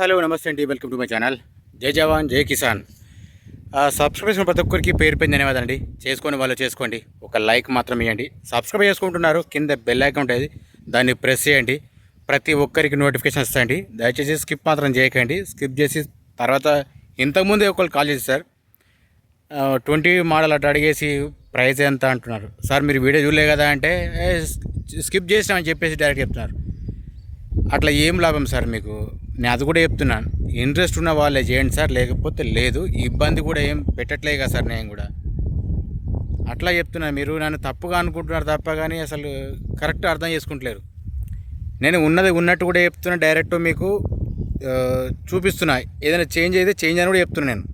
Hello నమస్తే అండి. Welcome to my channel జై జవాన్ జై కిసాన్. ఆ, సబ్స్క్రైబ్ ప్రతి ఒక్కరికి పేరు పైన ధన్యవాదాలు చేసుకొని వాళ్ళు చేసుకోండి. ఒక లైక్ మాత్రం ఇవ్వండి సబ్స్క్రైబ్ చేసుకుంటున్నారు కింద బెల్ ఐకాన్ ఉంటుంది. దాన్ని ప్రెస్ చేయండి. ప్రతి ఒక్కరికి నోటిఫికేషన్ వస్తాయండి. దయచేసి స్కిప్ మాత్రం చేయకండి. స్కిప్ చేసి తర్వాత ఇంతకుముందే ఒకళ్ళు కాల్ చేసి సార్. ట్వంటీ మోడల్ అట్లా అడిగేసి ప్రైస్ ఎంత అంటున్నారు. సార్ మీరు వీడియో చూడలే కదా అంటే స్కిప్ చేసినామని చెప్పేసి డైరెక్ట్ చెప్తున్నారు. అట్లా ఏం లాభం సార్ మీకు? నేను అది కూడా చెప్తున్నాను. ఇంట్రెస్ట్ ఉన్న వాళ్ళే చేయండి సార్ లేకపోతే లేదు. ఇబ్బంది కూడా ఏం పెట్టట్లే కదా సార్ నేను కూడా. అట్లా చెప్తున్నాను మీరు నన్ను తప్పుగా అనుకుంటున్నారు తప్ప కానీ అసలు కరెక్ట్ అర్థం చేసుకుంటలేరు. నేను ఉన్నది ఉన్నట్టు కూడా చెప్తున్నా డైరెక్ట్ మీకు చూపిస్తున్నా. ఏదైనా చేంజ్ అయితే చేంజ్ అని కూడా చెప్తున్నా నేను.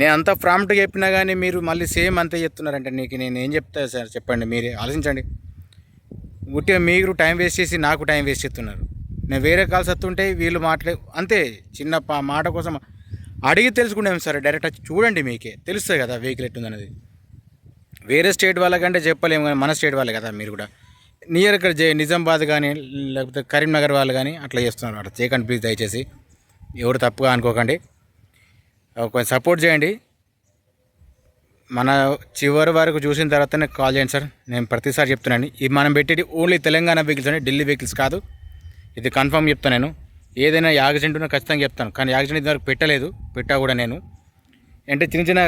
నేను అంత ప్రాంప్ట్గా చెప్పినా కానీ మీరు మళ్ళీ సేమ్ అంతే చెప్తున్నారంటే నీకు. నేను ఏం చెప్తా సార్ చెప్పండి మీరే ఆలోచించండి. ఉట్టిగా మీరు టైం వేస్ట్ చేసి నాకు టైం వేస్ట్ చేస్తున్నారు. నేను వేరే కాల్స్ వస్తుంటే వీళ్ళు మాట్లాడే అంతే చిన్న పా- మాట కోసం అడిగి తెలుసుకునేం సార్ డైరెక్ట్ వచ్చి చూడండి మీకే. తెలుస్తుంది కదా వెహికల్ ఎట్టుందనేది వేరే స్టేట్ వాళ్ళకంటే చెప్పలేము కానీ మన స్టేట్ వాళ్ళే కదా మీరు కూడా. నియర్ ఇక్కడ జే నిజామాబాద్ కానీ లేకపోతే కరీంనగర్ వాళ్ళు కానీ అట్లా చేస్తున్నారు. అట్లా చేయకండి ప్లీజ్ దయచేసి. ఎవరు తప్పుగా అనుకోకండి. కొంచెం సపోర్ట్ చేయండి. మన చివరి వరకు చూసిన తర్వాతనే కాల్ చేయండి సార్. నేను ప్రతిసారి చెప్తున్నాను. ఇది మనం పెట్టేది ఓన్లీ తెలంగాణ వెహికల్స్ అండి ఢిల్లీ వెహికల్స్ కాదు. ఇది కన్ఫర్మ్ చెప్తాను నేను. ఏదైనా యాక్సిడెంట్ ఉన్నా ఖచ్చితంగా చెప్తాను. కానీ యాక్సిడెంట్ ఇంతవరకు పెట్టలేదు. పెట్టా కూడా నేను. అంటే చిన్న చిన్న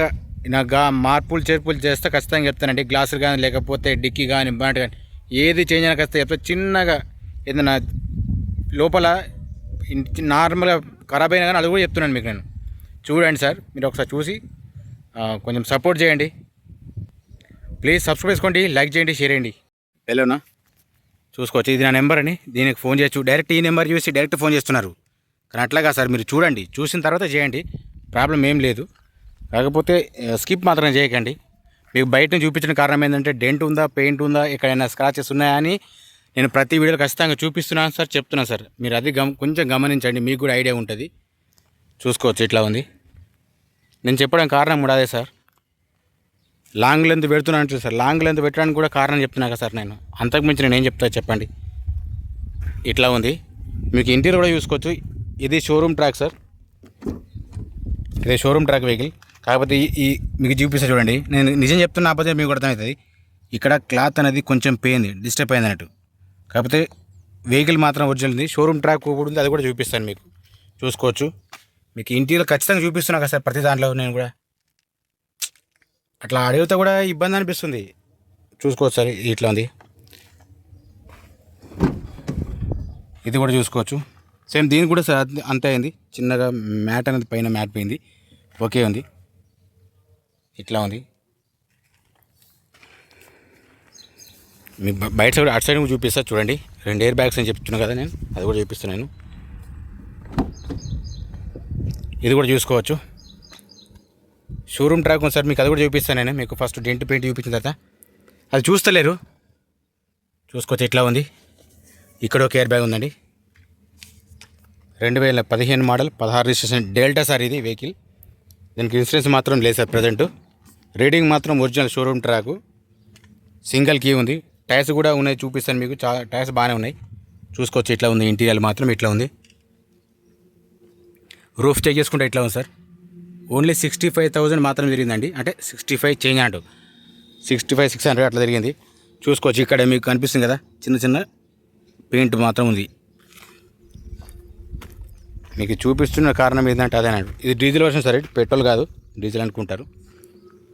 నాకు గా మార్పులు చేర్పులు చేస్తే ఖచ్చితంగా చెప్తానండి గ్లాసులు కానీ లేకపోతే డిక్కీ కానీ బాంట్ కానీ ఏది చేంజ్ అయినా ఖచ్చితంగా చెప్తా. చిన్నగా ఏదైనా లోపల నార్మల్గా ఖరాబ్ అయినా కానీ అది కూడా చెప్తున్నాను మీకు నేను. చూడండి సార్ మీరు ఒకసారి చూసి కొంచెం సపోర్ట్ చేయండి. ప్లీజ్ సబ్స్క్రైబ్ చేసుకోండి లైక్ చేయండి షేర్ చేయండి. హలోనా చూసుకోవచ్చు. ఇది నా నెంబర్ అని దీనికి ఫోన్ చేయొచ్చు డైరెక్ట్ ఈ నెంబర్ చూసి డైరెక్ట్ ఫోన్ చేస్తున్నారు. కానీ అట్లాగా సార్ మీరు చూడండి. చూసిన తర్వాత చేయండి. ప్రాబ్లం ఏం లేదు. కాకపోతే స్కిప్ మాత్రం చేయకండి. మీకు బయట చూపించిన కారణం ఏంటంటే డెంట్ ఉందా పెయింట్ ఉందా ఎక్కడైనా స్క్రాచెస్ ఉన్నాయా అని నేను ప్రతి వీడియోలో ఖచ్చితంగా చూపిస్తున్నాను సార్ చెప్తున్నాను సార్. మీరు అది గమ కొంచెం గమనించండి. మీకు కూడా ఐడియా ఉంటుంది. చూసుకోవచ్చు ఇట్లా ఉంది. నేను చెప్పడం కారణం కూడా అదే సార్. లాంగ్ లెంత్ పెడుతున్నాను సార్. లాంగ్ లెంత్ పెట్టడానికి కూడా కారణం చెప్తున్నా కదా సార్ నేను. అంతకు మించి నేను ఏం చెప్తా చెప్పండి. ఇట్లా ఉంది. మీకు ఇంటీరియర్ కూడా చూసుకోవచ్చు ఇది షోరూమ్ ట్రాక్ సార్. ఇది షోరూమ్ ట్రాక్ వెహికల్ కాకపోతే ఈ ఈ మీకు చూపిస్తా చూడండి. నేను నిజం చెప్తున్న ఆపోతే మీకు అర్థమవుతుంది. ఇక్కడ క్లాత్ అనేది కొంచెం పోయింది డిస్టర్బ్ అయింది అన్నట్టు. కాకపోతే వెహికల్ మాత్రం ఒరిజినల్ ఉంది. షోరూమ్ ట్రాక్ కూడా ఉంది. అది కూడా చూపిస్తాను మీకు. చూసుకోవచ్చు. మీకు ఇంటీరియర్ ఖచ్చితంగా చూపిస్తున్నా కదా సార్ ప్రతి దాంట్లో నేను కూడా. అట్లా అడిగితే కూడా ఇబ్బంది అనిపిస్తుంది. చూసుకోవచ్చు సార్ ఇది ఇట్లా ఉంది. ఇది కూడా చూసుకోవచ్చు. సేమ్ దీనికి కూడా సార్ అంతే- అయింది. చిన్నగా మ్యాట్ అనేది పైన మ్యాట్ పోయింది. ఓకే ఉంది. ఇట్లా ఉంది. మీ బయట సైడ్ అటు సైడ్ కూడా చూపిస్తా చూడండి. రెండు ఎయిర్ బ్యాగ్స్ అని చెప్తున్నాను కదా నేను అది కూడా చూపిస్తున్నాను ఇది కూడా చూసుకోవచ్చు. షోరూమ్ ట్రాక్ ఉంది సార్ మీకు అది కూడా చూపిస్తాను నేను. మీకు ఫస్ట్ డెంట్ పెయింట్ చూపించిన తర్వాత. అది చూస్తలేరు. చూసుకోవచ్చు ఎట్లా ఉంది? ఇక్కడ ఒక ఎయిర్ బ్యాగ్ ఉందండి. రెండు వేల పదిహేను మోడల్ పదహారు రిజిస్ట్రేషన్. డెల్టా సార్ ఇది వెహికల్. దీనికి ఇన్సూరెన్స్ మాత్రం లేదు సార్ ప్రజెంట్ రీడింగ్ మాత్రం original showroom track single key ఉంది. టైర్స్ కూడా ఉన్నాయి చూపిస్తాను మీకు. చాలా టైర్స్ బాగానే ఉన్నాయి. చూసుకోవచ్చు ఇట్లా ఉంది? ఇంటీరియర్ మాత్రం ఇట్లా ఉంది? రూఫ్ చెక్ చేసుకుంటే ఎట్లా ఉంది sir? Only sixty five thousand మాత్రం జరిగిందండి. అంటే సిక్స్టీ ఫైవ్ చేంజ్ అంటూ. సిక్స్టీ ఫైవ్ సిక్స్ హండ్రెడ్ అట్లా జరిగింది. చూసుకోవచ్చు ఇక్కడ మీకు కనిపిస్తుంది కదా చిన్న చిన్న పెయింట్ మాత్రం ఉంది. మీకు చూపిస్తున్న కారణం ఏంటంటే అదేనండి. ఇది డీజిల్ వర్షన్ సరే పెట్రోల్ కాదు డీజిల్ అనుకుంటారు.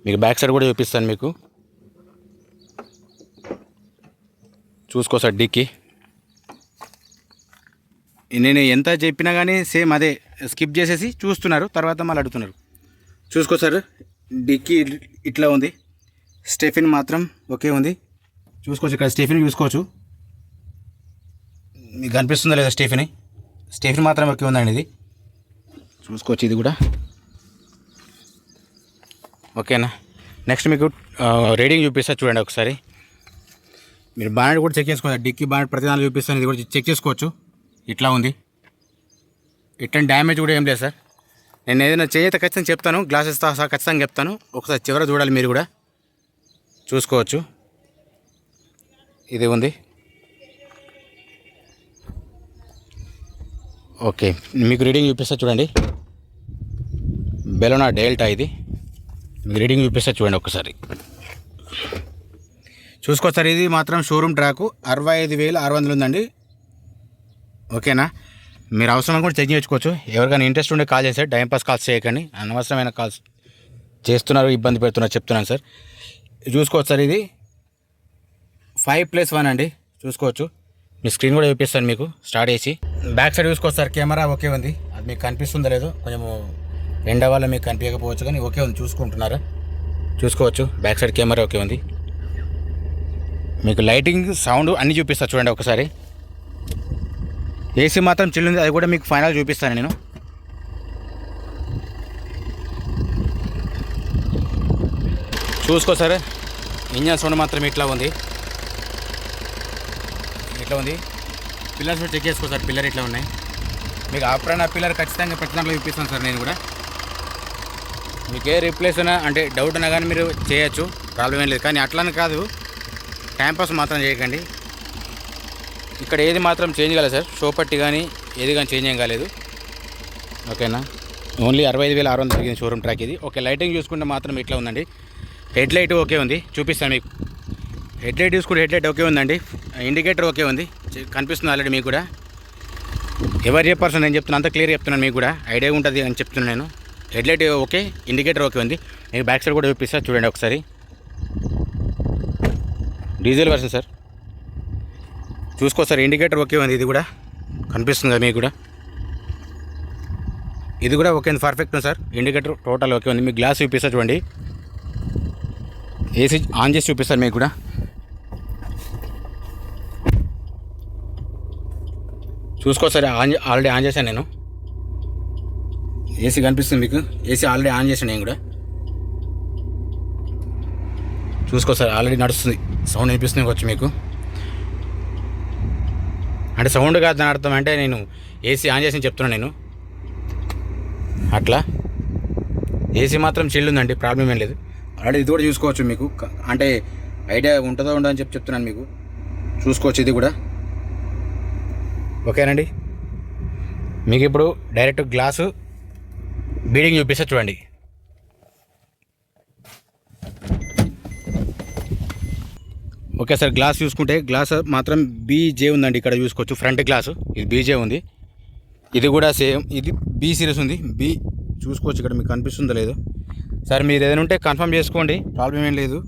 మీకు బ్యాక్ సైడ్ కూడా చూపిస్తాను మీకు. చూసుకో సార్ డిక్కీ. నేను ఎంత చెప్పినా కానీ సేమ్ అదే స్కిప్ చేసేసి చూస్తున్నారు తర్వాత మళ్ళీ అడుగుతున్నారు. చూసుకో సార్ డిక్కీ ఇట్లా ఉంది. స్టెఫిన్ మాత్రం ఓకే ఉంది. చూసుకోవచ్చు ఇక్కడ స్టెఫిన్ చూసుకోవచ్చు. మీకు కనిపిస్తుందా లేదా స్టెఫిన్? స్టెఫిన్ మాత్రం ఓకే ఉందండి ఇది. చూసుకోవచ్చు ఇది కూడా. ఓకేనా? నెక్స్ట్ మీకు రీడింగ్ చూపిస్తా చూడండి ఒకసారి. మీరు బానెట్ కూడా చెక్ చేసుకోవచ్చు డిక్కీ బానెట్ ప్రతిదానాలు చూపిస్తాను. ఇది కూడా చెక్ చేసుకోవచ్చు. ఇట్లా ఉంది. ఇట్లాంటి డ్యామేజ్ కూడా ఏం లేదు సార్. నేను ఏదైనా చేయతే ఖచ్చితంగా చెప్తాను గ్లాసెస్ సహా ఖచ్చితంగా చెప్తాను. ఒకసారి చివర చూడాలి మీరు కూడా. చూసుకోవచ్చు. ఇది ఉంది. ఓకే మీకు రీడింగ్ చూపిస్తా చూడండి. బెలోనా డెల్టా ఇది. మీకు రీడింగ్ చూపిస్తా చూడండి ఒకసారి. చూసుకోవచ్చు సార్ ఇది మాత్రం షోరూమ్ ట్రాకు. అరవై ఐదు వేలు ఆరు వందలు ఉందండి. ఓకేనా? మీరు అవసరం కూడా చెక్ చేసుకోవచ్చు ఎవరికైనా ఇంట్రెస్ట్ ఉండే కాల్ చేస్తే టైం పాస్ కాల్స్ చేయకండి. అనవసరమైన కాల్స్ చేస్తున్నారు ఇబ్బంది పెడుతున్నారు చెప్తున్నాను సార్. చూసుకోవచ్చు సార్ ఇది. ఫైవ్ ప్లస్ వన్ అండి. చూసుకోవచ్చు. మీ స్క్రీన్ కూడా చూపిస్తాను మీకు. స్టార్ట్ చేసి. బ్యాక్ సైడ్ చూసుకోవచ్చు సార్. కెమెరా ఓకే ఉంది. అది మీకు కనిపిస్తుందో లేదో కొంచెం రెండో వాళ్ళ మీకు కనిపించకపోవచ్చు కానీ ఓకే ఉంది. చూసుకుంటున్నారా. చూసుకోవచ్చు. బ్యాక్ సైడ్ కెమెరా ఓకే ఉంది. మీకు లైటింగ్ సౌండ్ అన్నీ చూపిస్తారు చూడండి ఒకసారి. ఏసీ మాత్రం చిల్లుంది అది కూడా మీకు ఫైనల్ చూపిస్తాను నేను. చూసుకో సరే. ఇంజన్ సౌండ్ మాత్రం ఇట్లా ఉంది. ఇట్లా ఉంది? పిల్లర్స్ కూడా చెక్ చేసుకో సార్. పిల్లర్ ఇట్లా ఉన్నాయి? మీకు ఆఫ్టర్ పిల్లర్ ఖచ్చితంగా ప్రతి చూపిస్తాను సార్ నేను కూడా. మీకు ఏ రీప్లేస్ అయినా అంటే డౌట్ ఉన్నా కానీ మీరు చేయొచ్చు. ప్రాబ్లం ఏం లేదు. కానీ అట్లని కాదు. టైంపాస్ మాత్రం చేయకండి. ఇక్కడ ఏది మాత్రం చేంజ్ కాలేదు సార్. షో పట్టి కానీ ఏది కానీ చేంజ్ ఏం కాలేదు. ఓకేనా? ఓన్లీ అరవై ఐదు వేల ఆరు వందలు తగ్గింది షోరూమ్ ట్రాక్ ఇది. ఓకే లైటింగ్ చూసుకుంటే మాత్రం ఇట్లా ఉందండి. హెడ్ లైట్ ఓకే ఉంది. చూపిస్తాను మీకు. హెడ్ లైట్ చూసుకుంటే హెడ్ లైట్ ఓకే ఉందండి. ఇండికేటర్ ఓకే ఉంది. కనిపిస్తుంది ఆల్రెడీ మీకు కూడా. ఎవరు చెప్పారు సార్? నేను చెప్తున్నాను అంత క్లియర్ చెప్తున్నాను మీకు కూడా. ఐడియా ఉంటుంది అని చెప్తున్నాను నేను. Headlight okay indicator okay ఉంది. మీకు బ్యాక్ సైడ్ కూడా చూపిస్తా చూడండి ఒకసారి. Diesel version sir. చూసుకో సార్ ఇండికేటర్ ఓకే ఉంది ఇది కూడా. కనిపిస్తుంది మీకు కూడా. ఇది కూడా ఓకే ఉంది పర్ఫెక్ట్ ఉంది సార్. ఇండికేటర్ టోటల్ ఓకే ఉంది. మీకు గ్లాస్ చూపిస్తా చూడండి. ఏసీ ఆన్ చేసి చూపిస్తారు మీకు కూడా. చూసుకో సార్ ఆన్ ఆల్రెడీ ఆన్ చేశాను నేను. ఏసీ కనిపిస్తుంది మీకు. ఏసీ ఆల్రెడీ ఆన్ చేశాను నేను కూడా. చూసుకో సార్ ఆల్రెడీ నడుస్తుంది. సౌండ్ వినిపిస్తుంది వచ్చి మీకు. అంటే సౌండ్ కాదు దాని అర్థం అంటే నేను ఏసీ ఆన్ చేసి చెప్తున్నాను నేను. అట్లా? ఏసీ మాత్రం ఉందండి ప్రాబ్లం ఏం లేదు. ఆల్రెడీ ఇది కూడా చూసుకోవచ్చు మీకు. అంటే ఐడియా ఉంటుందో ఉండదో అని చెప్పి చెప్తున్నాను మీకు. చూసుకోవచ్చు ఇది కూడా. ఓకేనండి. మీకు ఇప్పుడు డైరెక్ట్ గ్లాసు బీడింగ్ చూపిస్తా చూడండి. ఓకే సార్ గ్లాస్ చూసుకుంటే గ్లాస్ మాత్రం బీజే ఉందండి ఇక్కడ చూసుకోవచ్చు ఫ్రంట్ గ్లాసు. ఇది బీజే ఉంది. ఇది కూడా సేమ్ ఇది బీ సిరీస్ ఉంది. బీ చూసుకోవచ్చు ఇక్కడ మీకు కనిపిస్తుందో లేదో. సార్ మీరు ఏదైనా ఉంటే కన్ఫర్మ్ చేసుకోండి. ప్రాబ్లం ఏం లేదు.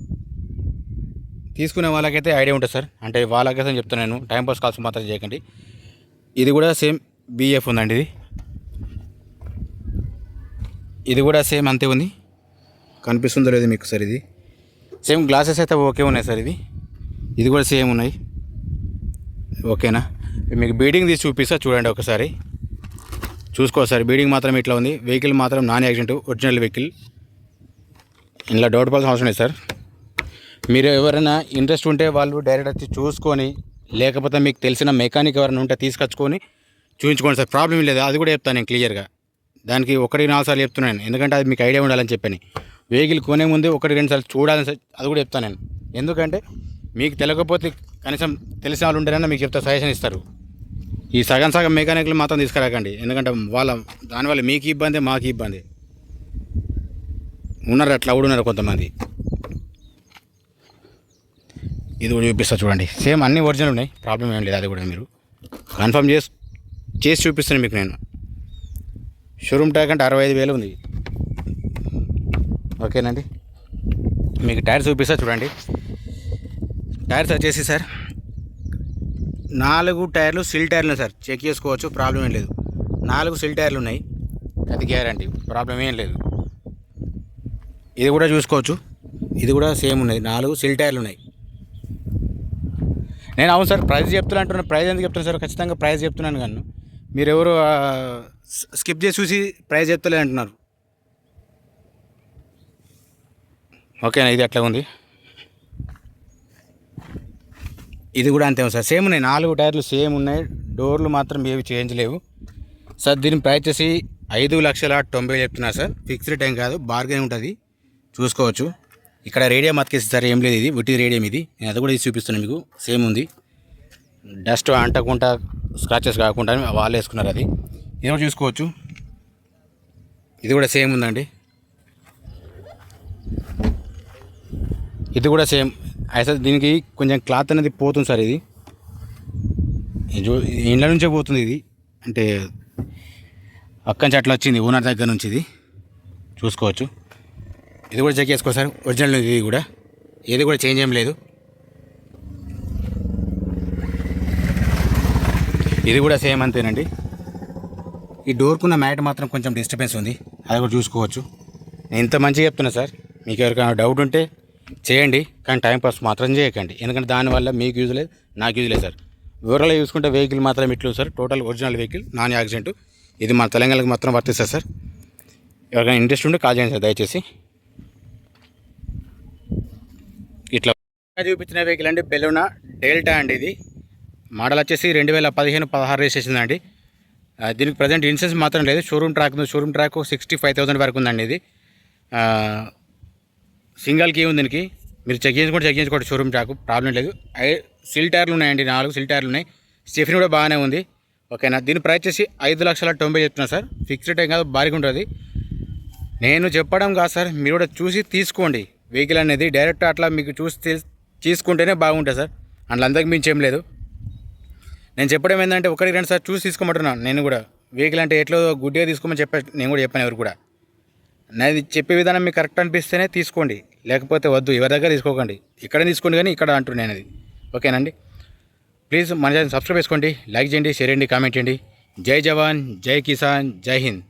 తీసుకునే వాళ్ళకైతే ఐడియా ఉంటుంది సార్. అంటే వాళ్ళకైతే చెప్తాను నేను. టైం పాస్ కాల్స్ మాత్రం చేయకండి. ఇది కూడా సేమ్ బీఎఫ్ ఉందండి ఇది. ఇది కూడా సేమ్ అంతే ఉంది. కనిపిస్తుందో లేదు మీకు సార్ ఇది. సేమ్ గ్లాసెస్ అయితే ఓకే ఉన్నాయి సార్ ఇది ఇది కూడా సేమ్ ఉన్నాయి. ఓకేనా? మీకు బీడింగ్ తీసి చూపిస్తా చూడండి ఒకసారి. చూసుకో సార్ బీడింగ్ మాత్రం ఇట్లా ఉంది. వెహికల్ మాత్రం నాన్ యాక్సిడెంట్ ఒరిజినల్ వెహికల్. ఇలా డౌట్ పడాల్సిన అవసరం లేదు సార్. మీరు ఎవరైనా ఇంట్రెస్ట్ ఉంటే వాళ్ళు డైరెక్ట్ వచ్చి చూసుకొని లేకపోతే మీకు తెలిసిన మెకానిక్ ఎవరైనా ఉంటే తీసుకొచ్చుకొని చూపించుకోండి సార్. ప్రాబ్లం లేదు అది కూడా చెప్తాను నేను క్లియర్గా. దానికి ఒకటి నాలుగు సార్లు చెప్తున్నాను ఎందుకంటే అది మీకు ఐడియా ఉండాలని చెప్పని. వెహికల్ కొనే ముందు ఒకటి రెండు సార్లు చూడాలని సార్ అది కూడా చెప్తాను నేను. ఎందుకంటే మీకు తెలియకపోతే కనీసం తెలిసిన వాళ్ళు ఉంటేనే మీకు చెప్తా సజెషన్ ఇస్తారు. ఈ సగం సగం మెకానిక్లు మాత్రం తీసుకురాకండి. ఎందుకంటే వాళ్ళ దానివల్ల మీకు ఇబ్బంది మాకు ఇబ్బంది. ఉన్నారు అట్లా కూడా ఉన్నారు కొంతమంది. ఇది కూడా చూపిస్తా చూడండి. సేమ్ అన్ని ఒరిజినల్ ఉన్నాయి. ప్రాబ్లం ఏం లేదు అది కూడా మీరు. కన్ఫర్మ్ చేసి చేసి చూపిస్తాను మీకు నేను. షోరూమ్ ట్యాగ్ అంటే అరవై ఐదు వేలు ఉంది. ఓకేనండి? మీకు టైర్స్ చూపిస్తా చూడండి. టైర్స్ వచ్చేసి సార్. నాలుగు టైర్లు సిల్ టైర్లు సార్. చెక్ చేసుకోవచ్చు ప్రాబ్లం ఏం లేదు. నాలుగు సిల్ టైర్లు ఉన్నాయి. అది గ్యారంటీ ప్రాబ్లం ఏం లేదు. ఇది కూడా చూసుకోవచ్చు. ఇది కూడా సేమ్ ఉన్నది. నాలుగు సిల్ టైర్లు ఉన్నాయి. నేను అవును సార్ ప్రైస్ చెప్తున్నా అంటున్నాను ప్రైస్ ఎందుకు చెప్తున్నాను సార్? ఖచ్చితంగా ప్రైస్ చెప్తున్నాను కానీ మీరు ఎవరు స్కిప్ చేసి చూసి ప్రైస్ చెప్తలే అంటున్నారు ఓకేనా? ఇది అట్లా ఉంది. ఇది కూడా అంతే సార్. సేమ్ ఉన్నాయి. నాలుగు టైర్లు సేమ్ ఉన్నాయి. డోర్లు మాత్రం ఏవి చేంజ్ లేవు. సార్ దీని ప్రైస్ చేసి ఐదు లక్షల తొంభై చెప్తున్నా సార్. ఫిక్స్డ్ టైం కాదు. బార్గెన్ ఉంటుంది. చూసుకోవచ్చు. ఇక్కడ రేడియం అతికేసి సార్ ఏం లేదు ఇది. విటి రేడియం ఇది. నేను అది కూడా ఇది చూపిస్తున్నాను మీకు. సేమ్ ఉంది. డస్ట్ అంటకుండా స్క్రాచెస్ కాకుండా వాళ్ళు వేసుకున్నారు అది. ఏమో చూసుకోవచ్చు. ఇది కూడా సేమ్ ఉందండి. ఇది కూడా సేమ్. అయితే దీనికి కొంచెం క్లాత్ అనేది పోతుంది సార్ ఇది. ఇది చూ- ఇది ఇండ్ల నుంచే పోతుంది ఇది. అంటే అక్కడి నుంచి అట్లా వచ్చింది ఓనర్ దగ్గర నుంచి ఇది. చూసుకోవచ్చు. ఇది కూడా చెక్ చేసుకో సార్ ఒరిజినల్ ఇది కూడా. ఏది కూడా చేంజ్ ఏం లేదు. ఇది కూడా సేమ్ అంతేనండి. ఈ డోర్కున్న మ్యాట్ మాత్రం కొంచెం డిస్టర్బెన్స్ ఉంది. అది కూడా చూసుకోవచ్చు. నేను ఇంత మంచిగా చెప్తున్నా సార్. మీకు ఎవరికైనా డౌట్ ఉంటే చేయండి కానీ టైంపాస్ మాత్రం చేయకండి. ఎందుకంటే దానివల్ల మీకు యూజ్ లేదు నాకు యూజ్ లేదు సార్. వివరాలు చూసుకుంటే వెహికల్ మాత్రం ఇట్లు sir. Total original vehicle non accident ఇది మన తెలంగాణకి మాత్రం వర్తిస్తుంది సార్. ఎవరికైనా ఇంట్రెస్ట్ ఉంటే కాల్ చేయండి సార్ దయచేసి. ఇట్లా చూపించిన వెహికల్ అండి బెలూనా డెల్టా అండి ఇది. మోడల్ వచ్చేసి రెండు వేల పదిహేను పదహారు రిజిస్ట్రేషన్ అండి. దీనికి ప్రజెంట్ ఇన్సూరెన్స్ మాత్రం లేదు. షోరూమ్ ట్రాక్ ఉంది. Showroom track sixty five thousand వరకు ఉందండి ఇది. సింగల్కి సింగల్ కీ దీనికి? మీరు చెక్ చేసుకోండి చెక్ చేసుకోండి షోరూమ్ ట్రాక్ ప్రాబ్లం లేదు. సిల్ టైర్లు ఉన్నాయండి నాలుగు సిల్ టైర్లు ఉన్నాయి. స్టెఫిన్ కూడా బాగానే ఉంది. ఓకేనా? దీని ప్రైస్ వచ్చేసి ఐదు లక్షల తొంభై చెప్తున్నా సార్. ఫిక్స్డ్ టైం కాదు భారీగా ఉంటుంది. నేను చెప్పడం కాదు సార్ మీరు కూడా చూసి తీసుకోండి. వెహికల్ అనేది డైరెక్ట్ అట్లా మీకు చూసి తీసుకుంటేనే బాగుంటుంది సార్. అందులో అందరికి మించి ఏం లేదు. నేను చెప్పడం ఏంటంటే ఒకరికి రెండు సార్ చూసి తీసుకోమంటున్నాను నేను కూడా. వెహికల్ అంటే ఎట్లో గుడ్డిగా తీసుకోమని చెప్పా నేను కూడా చెప్పాను ఎవరు కూడా. నాది చెప్పే విధానం మీకు కరెక్ట్ అనిపిస్తేనే తీసుకోండి. లేకపోతే వద్దు ఎవరి దగ్గర తీసుకోకండి. ఇక్కడ తీసుకోండి కానీ ఇక్కడ అంటున్నాను అది ఓకేనండి? ప్లీజ్ మన ఛానల్ సబ్స్క్రైబ్ చేసుకోండి లైక్ చేయండి షేర్ చేయండి కామెంట్ చేయండి. జై జవాన్ జై కిసాన్ జై హింద్.